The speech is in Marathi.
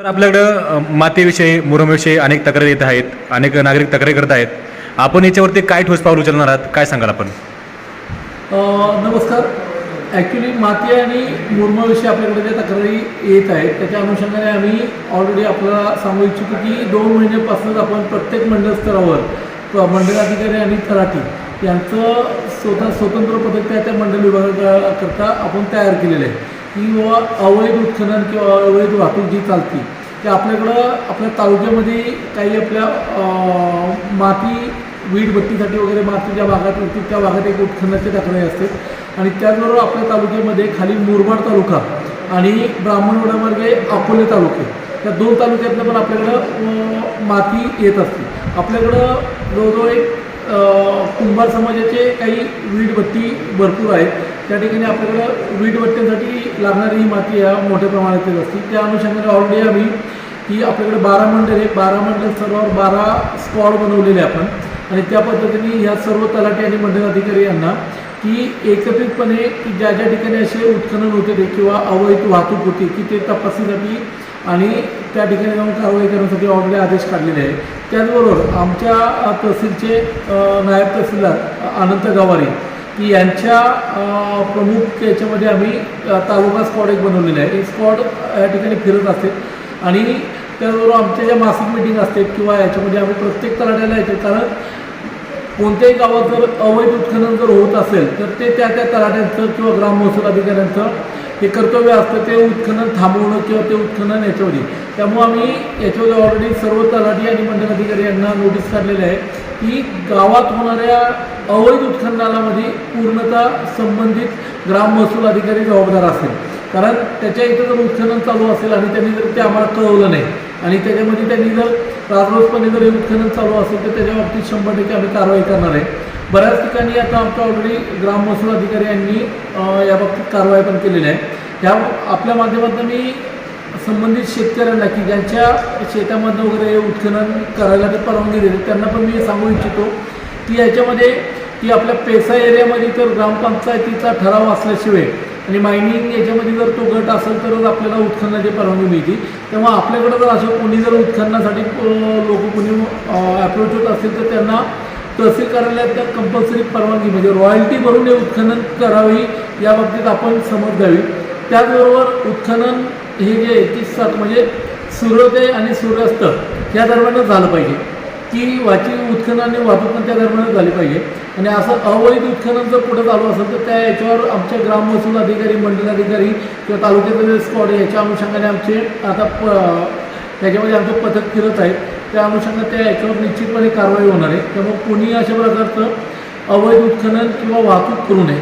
तर आपल्याकडं मातेविषयी मातीविषयी अनेक तक्रारी येत आहेत अनेक नागरिक तक्रारी करत आहेत. आपण याच्यावरती काय ठोस पाऊल उचलणार आहात? काय सांगाल आपण? नमस्कार. ॲक्च्युली माती आणि मुरमाविषयी आपल्याकडे ज्या तक्रारी येत आहेत त्याच्या अनुषंगाने आम्ही ऑलरेडी आपल्याला सांगू इच्छितो की दोन महिन्यापासूनच आपण प्रत्येक मंडळ स्तरावर मंडळाधिकारी आणि तलाठी यांचं स्वतः स्वतंत्र पथक त्या त्या मंडळ विभागाकरता आपण तयार केलेलं आहे. की बाबा अवैध उत्खनन किंवा अवैध वाहतूक जी चालती ते आपल्याकडं आपल्या तालुक्यामध्ये काही आपल्या माती वीट भट्टीसाठी वगैरे मातीच्या भागात होती त्या भागात एक उत्खननाची तक्रारी असते. आणि त्याचबरोबर आपल्या तालुक्यामध्ये खाली मुरबाड तालुका आणि ब्राह्मणवाड्यामार्गे अकोले तालुके त्या दोन तालुक्यातनं पण आपल्याकडं माती येत असते. आपल्याकडं जवळजवळ एक कुंभार समाजाचे काही वीटभट्टी भरपूर आहेत. त्या ठिकाणी आपल्याकडं वीटभट्ट्यांसाठी लागणारी ही माती ह्या मोठ्या प्रमाणात येत असते. त्या अनुषंगाने ऑलरेडी आम्ही की आपल्याकडे बारा मंडळ आहे बारा मंडळ स्तरावर बारा स्पॉट बनवलेले आपण. आणि त्या पद्धतीने ह्या सर्व तलाठी आणि मंडळ अधिकारी यांना की एकत्रितपणे की ज्या ज्या ठिकाणी असे उत्खनन होते ते किंवा अवैध वाहतूक होती की ते तपासणीसाठी आणि त्या ठिकाणी जाऊन कारवाई करण्यासाठी ऑनलाईन आदेश काढलेले आहे त्याचबरोबर आमच्या तहसीलचे नायब तहसीलदार अनंत गवारी की यांच्या प्रमुख याच्यामध्ये आम्ही तालुका स्पॉट एक बनवलेला आहे. एक स्पॉट या ठिकाणी फिरत असते. आणि त्याचबरोबर आमच्या ज्या मासिक मिटिंग असते किंवा याच्यामध्ये आम्ही प्रत्येक तलाट्याला येते. कारण कोणत्याही गावात जर अवैध उत्खनन जर होत असेल तर ते त्या त्या तलाट्यांचं किंवा ग्राम महसूल अधिकाऱ्यांचं हे कर्तव्य असतं ते उत्खनन थांबवणं किंवा ते उत्खनन याच्यावर त्यामुळे आम्ही याच्यावर ऑलरेडी सर्व तलाठी आणि मंडळ अधिकारी यांना नोटीस काढलेले आहे की गावात होणाऱ्या अवैध उत्खननामध्ये पूर्णतः संबंधित ग्राम महसूल अधिकारी जबाबदार असेल. कारण त्याच्या इथं जर उत्खनन चालू असेल आणि त्यांनी जर ते आम्हाला कळवलं नाही आणि त्याच्यामध्ये त्यांनी जर राजरोसपणे जर उत्खनन चालू असेल तर त्याच्या बाबतीत शंभर टक्के आम्ही कारवाई करणार आहे. बऱ्याच ठिकाणी आता आमच्या ऑलरेडी ग्राम महसूल अधिकारी यांनी याबाबतीत कारवाई पण केलेली आहे. ह्या आपल्या माध्यमातून मी संबंधित शेतकऱ्यांना की ज्यांच्या शेतामध्ये वगैरे उत्खनन करायला ते परवानगी देते त्यांना पण मी सांगू इच्छितो की याच्यामध्ये की आपल्या पेसा एरियामध्ये तर ग्रामपंचायतीचा ठराव असल्याशिवाय आणि मायनिंग याच्यामध्ये जर तो गट असेल तरच आपल्याला उत्खननाची परवानगी मिळते. तेव्हा आपल्याकडं जर असं कोणी जर उत्खननासाठी लोक कोणी अप्रोच होत असेल तर त्यांना तहसील कार्यालयात त्या कंपल्सरी परवानगी म्हणजे रॉयल्टी भरून हे उत्खनन करावी या बाबतीत आपण समज द्यावी त्याचबरोबर उत्खनन हे जे आहे सात म्हणजे सूर्योदय आणि सूर्यास्त या दरम्यानच झालं पाहिजे. की वाची उत्खनन आणि वाहतूक त्या दरम्यान झाली पाहिजे. आणि असं अवैध उत्खनन जर कुठं चालू असेल तर त्या याच्यावर आमच्या ग्राम महसूल अधिकारी मंडल अधिकारी किंवा तालुक्याचे स्पॉट आहे याच्या अनुषंगाने आमचे आता प त्याच्यामध्ये आमचं पथक फिरत आहे त्या अनुषंगाने त्या याच्यावर निश्चितपणे कारवाई होणार आहे. त्यामुळे कोणी अशा प्रकारचं अवैध उत्खनन किंवा वाहतूक करू नये.